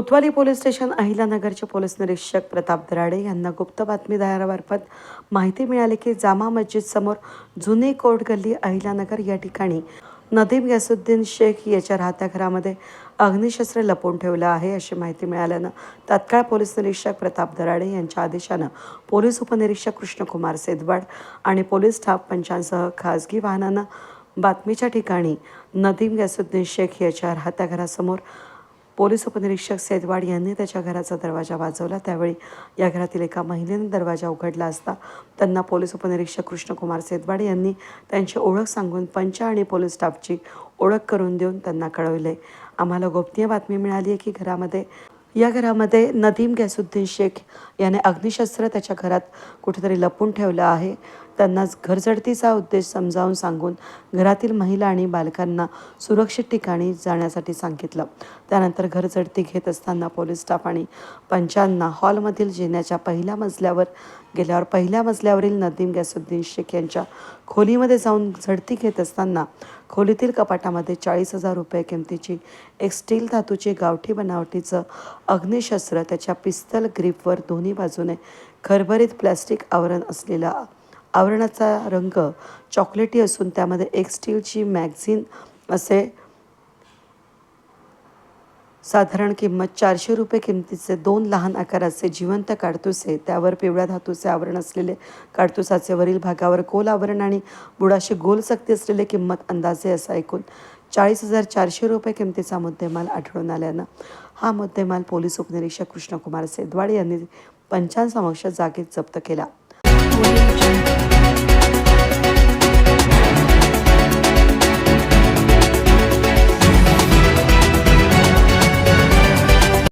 कोतवाली police station अहिलानगरचे police निरीक्षक प्रताप दराडे यांना गुप्त बातमीदारामार्फत माहिती मिळाली की जामा मस्जिद समोर जुने कोर्ट गल्ली अहिलानगर या ठिकाणी नदीम यासुद्दीन शेख याच्या राहत्या घरामध्ये अग्निशस्त्र लपवून ठेवलं आहे अशी माहिती मिळाल्यानं तत्काळ पोलीस निरीक्षक प्रताप दराडे यांच्या आदेशानं पोलीस उपनिरीक्षक कृष्णकुमार सेदवाड आणि पोलीस स्टाफ पंचांसह खासगी वाहनानं बातमीच्या ठिकाणी नदीम यासुद्दीन शेख याच्या राहत्या घरासमोर पोलीस उपनिरीक्षक सेदवाड यांनी त्याच्या घराचा दरवाजा वाजवला. त्यावेळी या घरातील एका महिलेने दरवाजा उघडला असता त्यांना पोलीस उपनिरीक्षक कृष्णकुमार सेदवाड यांनी त्यांची ओळख सांगून पंच आणि पोलीस स्टाफची ओळख करून देऊन त्यांना कळवले. आम्हाला गोपनीय बातमी मिळाली आहे की घरामध्ये या घरामध्ये नदीम गॅसुद्दीन शेख याने अग्निशस्त्र त्याच्या घरात कुठेतरी लपून ठेवलं आहे. त्यांना घरझडतीचा उद्देश समजावून सांगून घरातील महिला आणि बालकांना सुरक्षित ठिकाणी जाण्यासाठी सांगितलं. त्यानंतर घरझडती घेत असताना पोलीस स्टाफ आणि पंचांना हॉलमधील जिन्याच्या पहिल्या मजल्यावर गेल्यावर पहिल्या मजल्यावरील नदीम गॅसुद्दीन शेख यांच्या खोलीमध्ये जाऊन झडती घेत असताना खोलीतील कपाटामध्ये चाळीस हजार रुपये किमतीची एक स्टील धातूची गावठी बनावटीचं अग्निशस्त्र त्याच्या पिस्तल ग्रीपवर दोन्ही बाजूने खरभरीत प्लॅस्टिक आवरण असलेला आवरणाचा रंग चॉकलेटी असून त्यामध्ये एक स्टीलची मॅगझिन असे साधारण किंमत चारशे रुपये किमतीचे दोन लहान आकाराचे जिवंत काडतुसे त्यावर पिवळ्या धातूचे आवरण असलेले काडतुसाचे वरील भागावर गोल आवरण आणि बुडाशी गोल सक्ती असलेले किंमत अंदाजे असा ऐकून चाळीस हजार चारशे रुपये किमतीचा मुद्देमाल आढळून आल्यानं हा मुद्देमाल पोलीस उपनिरीक्षक कृष्णकुमार सेदवाड यांनी पंचांसमक्ष जागेत जप्त केला.